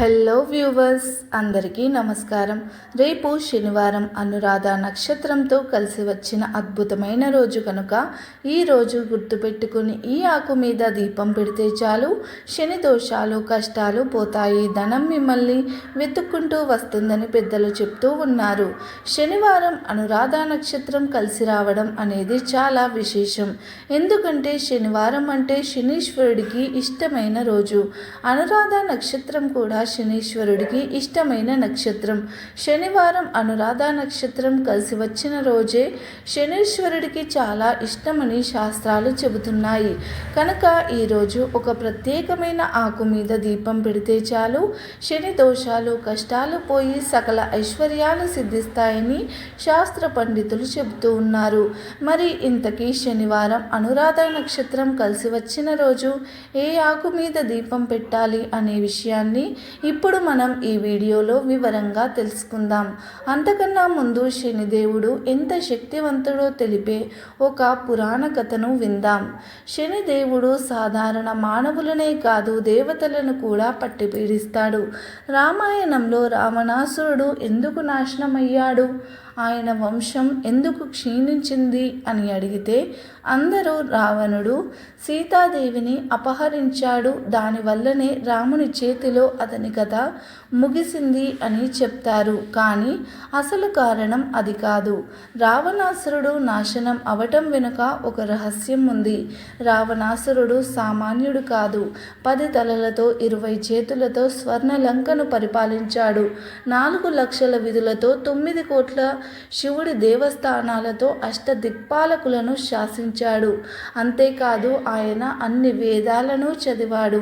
Hello viewers అందరికీ నమస్కారం. రేపు శనివారం అనురాధ నక్షత్రంతో కలిసి వచ్చిన అద్భుతమైన రోజు కనుక ఈ రోజు గుర్తుపెట్టుకుని ఈ ఆకు మీద దీపం పెడితే చాలు. శని దోషాలు కష్టాలు పోతాయి. ధనం మిమ్మల్ని వెతుక్కుంటూ వస్తుందని పెద్దలు చెప్తూ ఉన్నారు. శనివారం అనురాధ నక్షత్రం కలిసి రావడం అనేది చాలా విశేషం. ఎందుకంటే శనివారం అంటే శనీశ్వరుడికి ఇష్టమైన రోజు. అనురాధ నక్షత్రం కూడా శనీశ్వరుడికి ఇష్టమైన నక్షత్రం. శనివారం అనురాధ నక్షత్రం కలిసి వచ్చిన రోజే శనీశ్వరుడికి చాలా ఇష్టమని శాస్త్రాలు చెబుతున్నాయి. కనుక ఈరోజు ఒక ప్రత్యేకమైన ఆకు మీద దీపం పెడితే చాలు. శని దోషాలు కష్టాలు పోయి సకల ఐశ్వర్యాలు సిద్ధిస్తాయని శాస్త్ర పండితులు చెబుతూ ఉన్నారు. మరి ఇంతకీ శనివారం అనురాధ నక్షత్రం కలిసి వచ్చిన రోజు ఏ ఆకు మీద దీపం పెట్టాలి అనే విషయాన్ని ఇప్పుడు మనం ఈ వీడియోలో వివరంగా తెలుసుకుందాం. అంతకన్నా ముందు శనిదేవుడు ఎంత శక్తివంతుడో తెలిపే ఒక పురాణ కథను విందాం. శనిదేవుడు సాధారణ మానవులనే కాదు దేవతలను కూడా పట్టి పీడిస్తాడు. రామాయణంలో రావణాసురుడు ఎందుకు నాశనమయ్యాడు? ఆయన వంశం ఎందుకు క్షీణించింది అని అడిగితే అందరూ రావణుడు. సీతాదేవిని అపహరించాడు. దానివల్లనే రాముని చేతిలో అతని కథ ముగిసింది అని చెప్తారు. కానీ అసలు కారణం అది కాదు. రావణాసురుడు నాశనం అవటం వెనుక ఒక రహస్యం ఉంది. రావణాసురుడు సామాన్యుడు కాదు. పది తలలతో ఇరవై చేతులతో స్వర్ణలంకను పరిపాలించాడు. నాలుగు లక్షల విధులతో తొమ్మిది కోట్ల శివుడి దేవస్థానాలతో అష్ట దిక్పాలకులను శాసించాడు అంతేకాదు ఆయన అన్ని వేదాలను చదివాడు.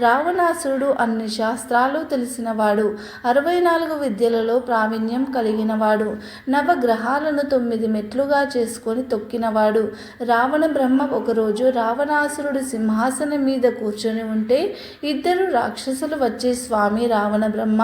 రావణాసురుడు అన్ని శాస్త్రాలు తెలిసినవాడు. అరవై నాలుగు విద్యలలో ప్రావీణ్యం కలిగినవాడు. నవగ్రహాలను తొమ్మిది మెట్లుగా చేసుకొని తొక్కినవాడు. రావణ బ్రహ్మ ఒకరోజు రావణాసురుడు సింహాసనం మీద కూర్చొని ఉంటే ఇద్దరు రాక్షసులు వచ్చే స్వామి రావణ బ్రహ్మ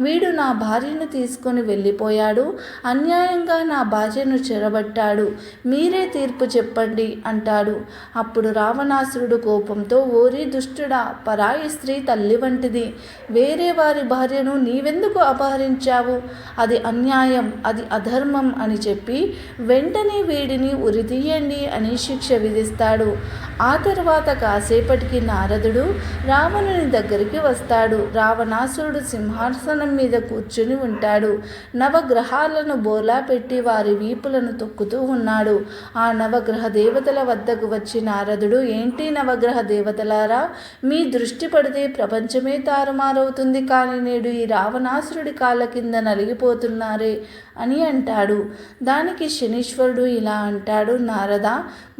వీడు నా భార్యను తీసుకొని వెళ్ళిపోయాడు. అన్యాయంగా నా భార్యను చెరబట్టాడు. మీరే తీర్పు చెప్పండి. అంటాడు. అప్పుడు రావణాసురుడు కోపంతో ఓరి దుష్టుడా పరాయి స్త్రీ తల్లి వంటిది. వేరే వారి భార్యను నీవెందుకు అపహరించావు? అది అన్యాయం అది అధర్మం అని చెప్పి వెంటనే వీడిని ఉరితీయండి అని శిక్ష విధిస్తాడు. ఆ తర్వాత కాసేపటికి నారదుడు రావణుని దగ్గరికి వస్తాడు. రావణాసురుడు సింహాసనం మీద కూర్చుని ఉంటాడు. నవగ్రహాలను బోలా పెట్టి వారి వీపులను తొక్కుతూ ఉన్నాడు. ఆ నవగ్రహ దేవతల వద్దకు వచ్చి నారదుడు ఏంటి నవగ్రహ దేవతలారా? మీ దృష్టి పడితే ప్రపంచమే తారుమారవుతుంది కానీ నేడు ఈ రావణాసురుడి కాళ్ళ కింద నలిగిపోతున్నారే అని అంటాడు. దానికి శనీశ్వరుడు ఇలా అంటాడు నారద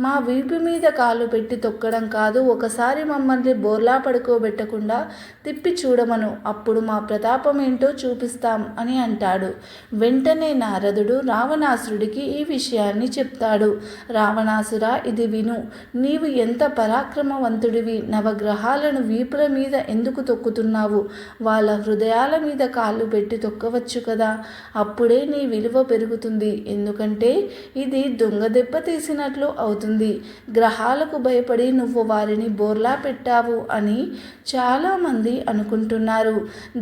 మా వీపు మీద కాలు పెట్టి తొక్కడం కాదు ఒకసారి మమ్మల్ని బోర్లా పడుకోబెట్టకుండా తిప్పి చూడమను అప్పుడు మా ప్రతాపం ఏంటో చూపిస్తాం అని అంటాడు. వెంటనే నారదుడు రావణాసురుడికి ఈ విషయాన్ని చెప్తాడు. రావణాసుర ఇది విను. నీవు ఎంత పరాక్రమవంతుడివి. నవగ్రహాలను వీపుల మీద ఎందుకు తొక్కుతున్నావు? వాళ్ళ హృదయాల మీద కాళ్ళు పెట్టి తొక్కవచ్చు కదా. అప్పుడే నీ విలువ పెరుగుతుంది. ఎందుకంటే ఇది దొంగ దెబ్బ తీసినట్లు అవుతుంది. గ్రహాలకు భయపడి నువ్వు వారిని బోర్లా పెట్టావు అని చాలామంది అనుకుంటున్నారు.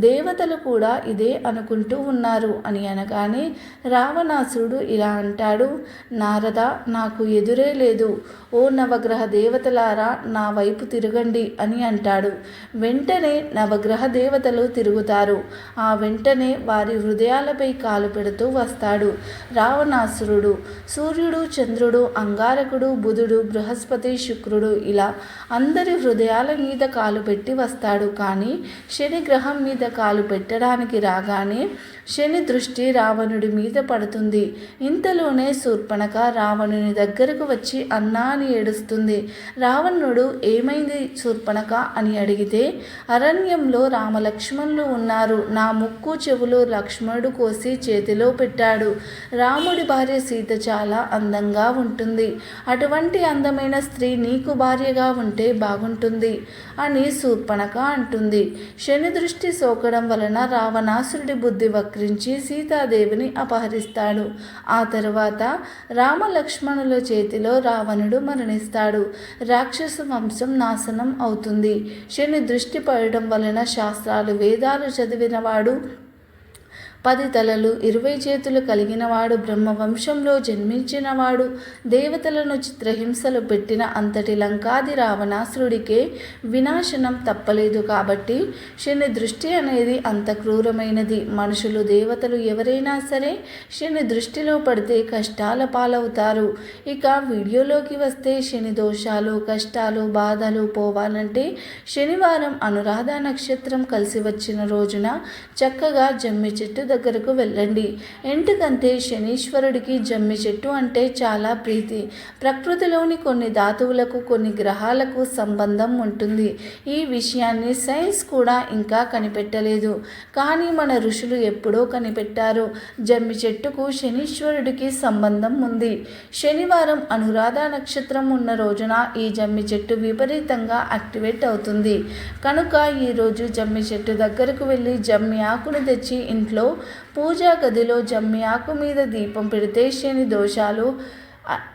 దేవతలు కూడా ఇదే అనుకుంటూ ఉన్నారు అని అనగానే రావణాసురుడు ఇలా అంటాడు నారద నాకు ఎదురే లేదు. ఓ నవగ్రహ దేవతలారా నా వైపు తిరగండి అని అంటాడు. వెంటనే నవగ్రహ దేవతలు తిరుగుతారు. ఆ వెంటనే వారి హృదయాలపై కాలు పెడుతూ వస్తాడు రావణాసురుడు. సూర్యుడు చంద్రుడు అంగారకుడు బుధుడు బృహస్పతి శుక్రుడు ఇలా అందరి హృదయాల మీద కాలు పెట్టి వస్తాడు. కానీ శని గ్రహం మీద కాలు పెట్టడానికి రాగానే శని దృష్టి రావణుడి మీద పడుతుంది. ఇంతలోనే శూర్పణక రావణుని దగ్గరకు వచ్చి అన్నా అని ఏడుస్తుంది. రావణుడు ఏమైంది శూర్పణక? అని అడిగితే అరణ్యంలో రామలక్ష్మణులు ఉన్నారు. నా ముక్కు చెవులు లక్ష్మణుడు కోసి చేతిలో పెట్టాడు. రాముడి భార్య సీత చాలా అందంగా ఉంటుంది. అటువంటి అందమైన స్త్రీ నీకు భార్యగా ఉంటే బాగుంటుంది అని శూర్పణక అంటుంది. శని దృష్టి సోకడం వలన రావణాసురుడి బుద్ధి వక్రించి సీతాదేవిని అపహరిస్తాడు. ఆ తరువాత రామలక్ష్మణుల చేతిలో రావణుడు మరణిస్తాడు. రాక్షస వంశం నాశనం అవుతుంది. శని దృష్టి పడడం వలన శాస్త్రాలు వేదాలు చదివినవాడు పది తలలు ఇరవై చేతులు కలిగినవాడు బ్రహ్మవంశంలో జన్మించినవాడు. దేవతలను చిత్రహింసలు పెట్టిన అంతటి లంకాది రావణాసురుడికే వినాశనం తప్పలేదు కాబట్టి శని దృష్టి అనేది అంత క్రూరమైనది. మనుషులు దేవతలు ఎవరైనా సరే శని దృష్టిలో పడితే కష్టాల పాలవుతారు. ఇక వీడియోలోకి వస్తే శని దోషాలు కష్టాలు బాధలు పోవాలంటే శనివారం అనురాధ నక్షత్రం కలిసి వచ్చిన రోజున చక్కగా జమ్మి చెట్టు దగ్గరకు వెళ్ళండి. ఎందుకంటే శనీశ్వరుడికి జమ్మి చెట్టు అంటే చాలా ప్రీతి. ప్రకృతిలోని కొన్ని ధాతువులకు కొన్ని గ్రహాలకు సంబంధం ఉంటుంది. ఈ విషయాన్ని సైన్స్ కూడా ఇంకా కనిపెట్టలేదు. కానీ మన ఋషులు ఎప్పుడో కనిపెట్టారు. జమ్మి చెట్టుకు శనీశ్వరుడికి సంబంధం ఉంది. శనివారం అనురాధ నక్షత్రం ఉన్న రోజున ఈ జమ్మి చెట్టు విపరీతంగా యాక్టివేట్ అవుతుంది. కనుక ఈరోజు జమ్మి చెట్టు దగ్గరకు వెళ్ళి జమ్మి ఆకును తెచ్చి ఇంట్లో పూజా గదిలో జమ్మి ఆకు మీద దీపం పెడితే శని దోషాలు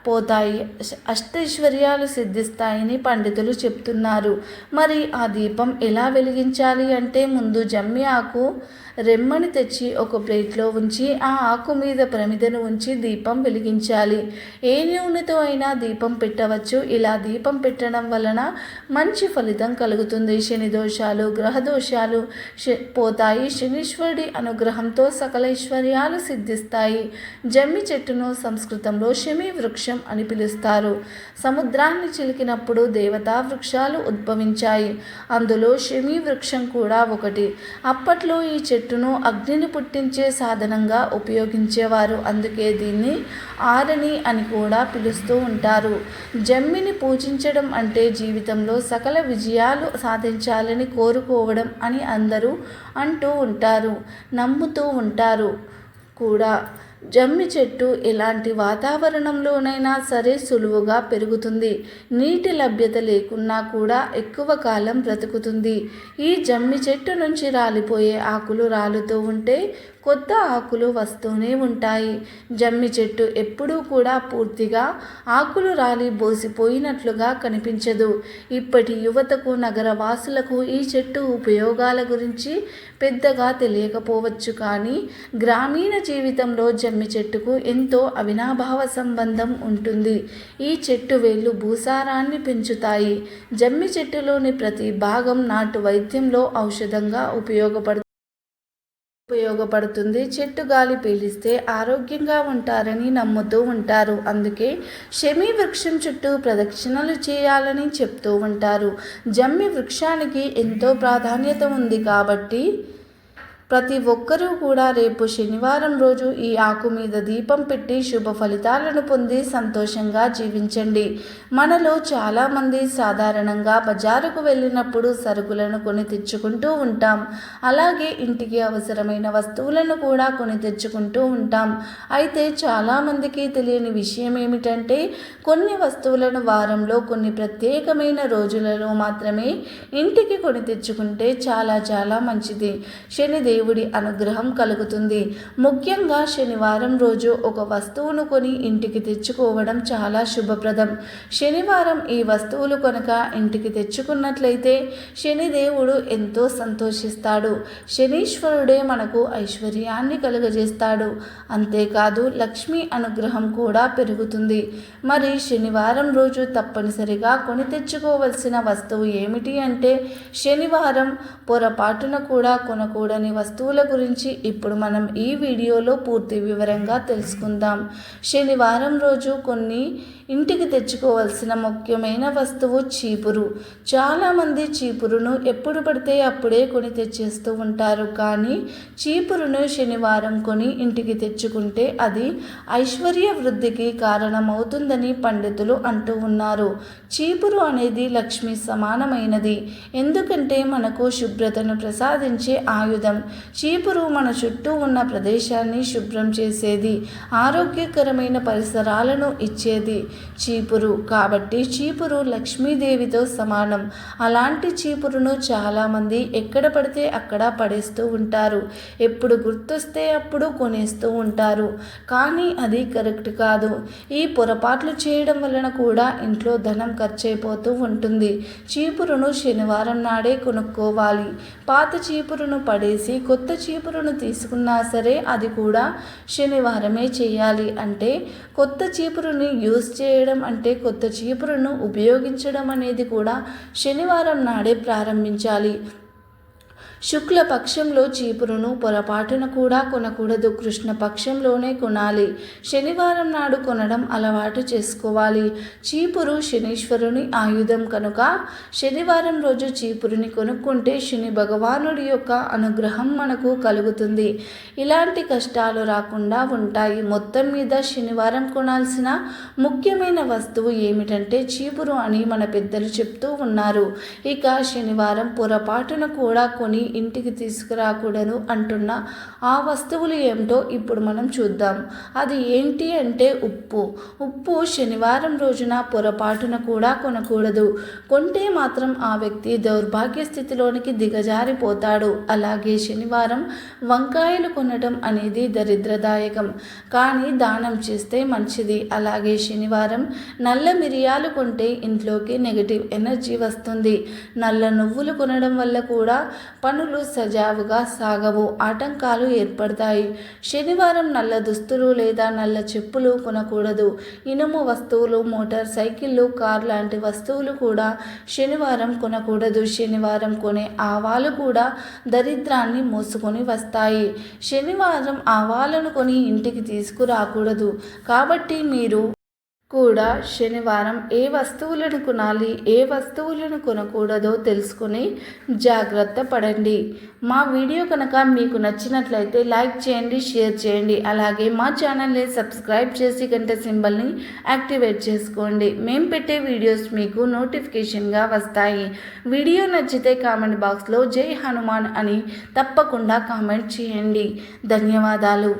పోతాయి. అష్టైశ్వర్యాలు సిద్ధిస్తాయని పండితులు చెప్తున్నారు. మరి ఆ దీపం ఎలా వెలిగించాలి అంటే ముందు జమ్మి ఆకు రెమ్మని తెచ్చి ఒక ప్లేట్లో ఉంచి ఆ ఆకు మీద ప్రమిదను ఉంచి దీపం వెలిగించాలి. ఏ నూనెతో అయినా దీపం పెట్టవచ్చు. ఇలా దీపం పెట్టడం వలన మంచి ఫలితం కలుగుతుంది. శని దోషాలు గ్రహ దోషాలు శ- పోతాయి. శనీశ్వరుడి అనుగ్రహంతో సకలైశ్వర్యాలు సిద్ధిస్తాయి. జమ్మి చెట్టును సంస్కృతంలో శమి వృక్షం అని పిలుస్తారు. సముద్రాన్ని చిలికినప్పుడు దేవతా వృక్షాలు ఉద్భవించాయి. అందులో శమీ వృక్షం కూడా ఒకటి. అప్పట్లో ఈ చెట్టును అగ్నిని పుట్టించే సాధనంగా ఉపయోగించేవారు. అందుకే దీన్ని ఆరని అని కూడా పిలుస్తూ ఉంటారు. జమ్మిని పూజించడం అంటే జీవితంలో సకల విజయాలు సాధించాలని కోరుకోవడం అని అందరూ అంటూ ఉంటారు నమ్ముతూ ఉంటారు కూడా. జమ్మి చెట్టు ఎలాంటి వాతావరణంలోనైనా సరే సులువుగా పెరుగుతుంది. నీటి లభ్యత లేకున్నా కూడా ఎక్కువ కాలం బ్రతుకుతుంది. ఈ జమ్మి చెట్టు నుంచి రాలిపోయే ఆకులు రాలుతూ ఉంటే కొత్త ఆకులు వస్తూనే ఉంటాయి. జమ్మి చెట్టు ఎప్పుడూ కూడా పూర్తిగా ఆకులు రాలి బోసిపోయినట్లుగా కనిపించదు. ఇప్పటి యువతకు నగర వాసులకు ఈ చెట్టు ఉపయోగాల గురించి పెద్దగా తెలియకపోవచ్చు కానీ గ్రామీణ జీవితంలో జమ్మి చెట్టుకు ఎంతో అవినాభావ సంబంధం ఉంటుంది. ఈ చెట్టు వేళ్ళు భూసారాన్ని పెంచుతాయి. జమ్మి చెట్టులోని ప్రతి భాగం నాటు వైద్యంలో ఔషధంగా ఉపయోగపడుతుంది. ఉపయోగపడుతుంది. చెట్టు గాలి పీలిస్తే ఆరోగ్యంగా ఉంటారని నమ్ముతూ ఉంటారు. అందుకే షమి వృక్షం చుట్టూ ప్రదక్షిణలు చేయాలని చెప్తూ ఉంటారు. జమ్మి వృక్షానికి ఎంతో ప్రాధాన్యత ఉంది కాబట్టి ప్రతి ఒక్కరూ కూడా రేపు శనివారం రోజు ఈ ఆకు మీద దీపం పెట్టి శుభ ఫలితాలను పొంది సంతోషంగా జీవించండి. మనలో చాలామంది సాధారణంగా బజారుకు వెళ్ళినప్పుడు సరుకులను కొని తెచ్చుకుంటూ ఉంటాం. అలాగే ఇంటికి అవసరమైన వస్తువులను కూడా కొని తెచ్చుకుంటూ ఉంటాం. అయితే చాలామందికి తెలియని విషయం ఏమిటంటే కొన్ని వస్తువులను వారంలో కొన్ని ప్రత్యేకమైన రోజులలో మాత్రమే ఇంటికి కొని తెచ్చుకుంటే చాలా చాలా మంచిది. శని దేవుడి అనుగ్రహం కలుగుతుంది. ముఖ్యంగా శనివారం రోజు ఒక వస్తువును కొని ఇంటికి తెచ్చుకోవడం చాలా శుభప్రదం. శనివారం ఈ వస్తువులు కనుక ఇంటికి తెచ్చుకున్నట్లయితే శనిదేవుడు ఎంతో సంతోషిస్తాడు. శనీశ్వరుడే మనకు ఐశ్వర్యాన్ని కలుగజేస్తాడు. అంతేకాదు లక్ష్మీ అనుగ్రహం కూడా పెరుగుతుంది. మరి శనివారం రోజు తప్పనిసరిగా కొని తెచ్చుకోవలసిన వస్తువు ఏమిటి అంటే శనివారం పొరపాటున కూడా కొనకూడని వస్తువుల గురించి ఇప్పుడు మనం ఈ వీడియోలో పూర్తి వివరంగా తెలుసుకుందాం. శనివారం రోజు కొన్ని ఇంటికి తెచ్చుకోవాల్సిన ముఖ్యమైన వస్తువు చీపురు. చాలామంది చీపురును ఎప్పుడు పడితే అప్పుడే కొని తెచ్చేస్తూ ఉంటారు. కానీ చీపురును శనివారం కొని ఇంటికి తెచ్చుకుంటే అది ఐశ్వర్య వృద్ధికి కారణమవుతుందని పండితులు అంటూ ఉన్నారు. చీపురు అనేది లక్ష్మి సమానమైనది. ఎందుకంటే మనకు శుభ్రతను ప్రసాదించే ఆయుధం. చీపురు మన చుట్టూ ఉన్న ప్రదేశాన్ని శుభ్రం చేసేది ఆరోగ్యకరమైన పరిసరాలను ఇచ్చేది. చీపురు కాబట్టి చీపురు లక్ష్మీదేవితో సమానం. అలాంటి చీపురును చాలామంది ఎక్కడ పడితే అక్కడ పడేస్తూ ఉంటారు. ఎప్పుడు గుర్తొస్తే అప్పుడు కొనేస్తూ ఉంటారు. కానీ అది కరెక్ట్ కాదు. ఈ పొరపాట్లు చేయడం వలన కూడా ఇంట్లో ధనం ఖర్చయిపోతూ ఉంటుంది. చీపురును శనివారం నాడే కొనుక్కోవాలి. పాత చీపురును పడేసి కొత్త చీపురును తీసుకున్నా సరే అది కూడా శనివారమే చేయాలి అంటే కొత్త చీపురుని యూస్ చేయడం అంటే కొత్త చీపురును ఉపయోగించడం అనేది కూడా శనివారం నాడే ప్రారంభించాలి. శుక్ల పక్షంలో చీపురును పొరపాటున కూడా కొనకూడదు. కృష్ణ పక్షంలోనే కొనాలి. శనివారం నాడు కొనడం అలవాటు చేసుకోవాలి. చీపురు శనీశ్వరుని ఆయుధం కనుక శనివారం రోజు చీపురుని కొనుక్కుంటే శని భగవానుడి యొక్క అనుగ్రహం మనకు కలుగుతుంది. ఇలాంటి కష్టాలు రాకుండా ఉంటాయి. మొత్తం మీద శనివారం కొనాల్సిన ముఖ్యమైన వస్తువు ఏమిటంటే చీపురు అని మన పెద్దలు చెప్తూ ఉన్నారు. ఇక శనివారం పొరపాటున కూడా కొని ఇంటికి తీసుకురాకూడదు అంటున్న ఆ వస్తువులు ఏమిటో ఇప్పుడు మనం చూద్దాం. అది ఏంటి అంటే ఉప్పు. ఉప్పు శనివారం రోజున పొరపాటున కూడా కొనకూడదు. కొంటే మాత్రం ఆ వ్యక్తి దౌర్భాగ్య స్థితిలోనికి దిగజారిపోతాడు. అలాగే శనివారం వంకాయలు కొనడం అనేది దరిద్రదాయకం. కానీ దానం చేస్తే మంచిది. అలాగే శనివారం నల్ల మిరియాలు కొంటే ఇంట్లోకి నెగటివ్ ఎనర్జీ వస్తుంది. నల్ల నువ్వులు కొనడం వల్ల కూడా పనులు సజావుగా సాగవు ఆటంకాలు ఏర్పడతాయి. శనివారం నల్ల దుస్తులు లేదా నల్ల చెప్పులు కొనకూడదు. ఇనుము వస్తువులు మోటార్ సైకిళ్ళు కార్ లాంటి వస్తువులు కూడా శనివారం కొనకూడదు. శనివారం కొనే ఆవాలు కూడా దరిద్రాన్ని మోసుకొని వస్తాయి. శనివారం ఆవాలను కొని ఇంటికి తీసుకురాకూడదు. కాబట్టి మీరు కూడా శనివారం ఏ వస్తువులను కొనాలి ఏ వస్తువులను కొనకూడదో తెలుసుకుని జాగ్రత్త పడండి. మా వీడియో కనుక మీకు నచ్చినట్లయితే లైక్ చేయండి షేర్ చేయండి. అలాగే మా ఛానల్ని సబ్స్క్రైబ్ చేసి గంట సింబల్ని యాక్టివేట్ చేసుకోండి. మేము పెట్టే వీడియోస్ మీకు నోటిఫికేషన్గా వస్తాయి. వీడియో నచ్చితే కామెంట్ బాక్స్లో జై హనుమాన్ అని తప్పకుండా కామెంట్ చేయండి. ధన్యవాదాలు.